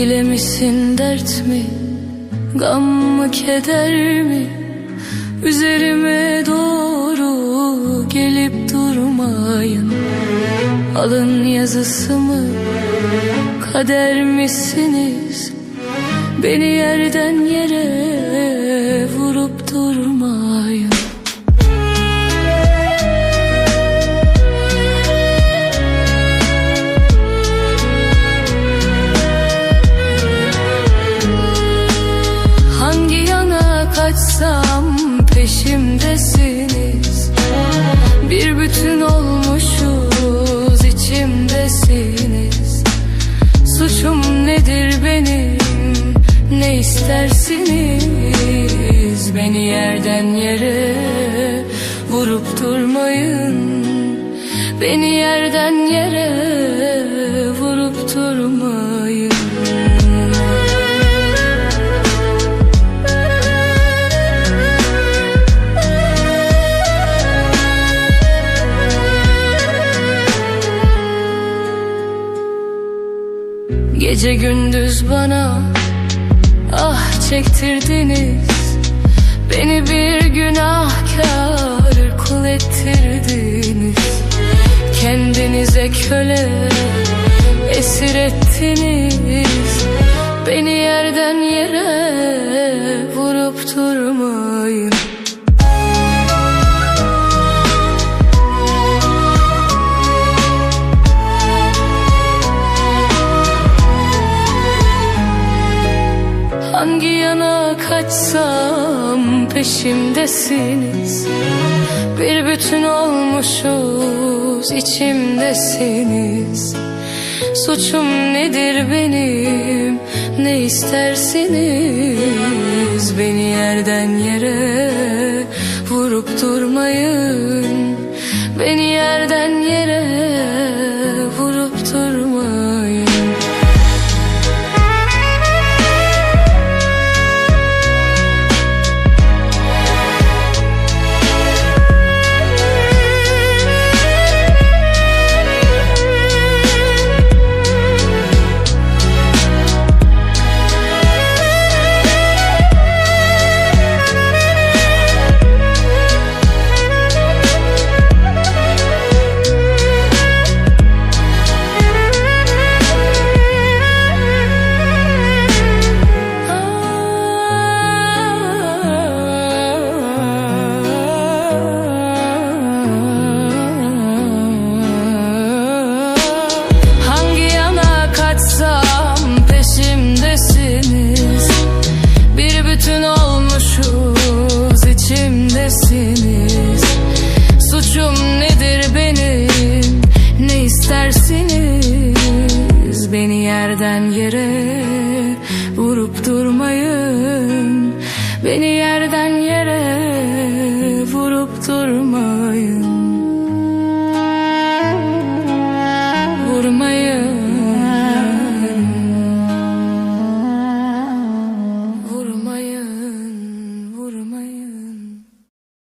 Çile misin dert mi? Gam mı keder mi? Üzerime doğru gelip durmayın. Alın yazısı mı? Kader misiniz? Beni yerden yere yana kaçsam peşimdesiniz. Bir bütün olmuşuz içimdesiniz. Suçum nedir benim? Ne istersiniz? Beni yerden yere vurup durmayın. Beni yerden yere vurup durmayın Gece gündüz bana ah çektirdiniz. Beni bir günahkar kul ettirdiniz. Kendinize köle esir ettiniz Hangi yana kaçsam peşimdesiniz? Bir bütün olmuşuz içimdesiniz. Suçum nedir benim? Ne istersiniz? Beni yerden yere vurup durmayın. Beni yerden yere vurup durmayın yerden yere vurup durmayın. Beni yerden yere vurup durmayın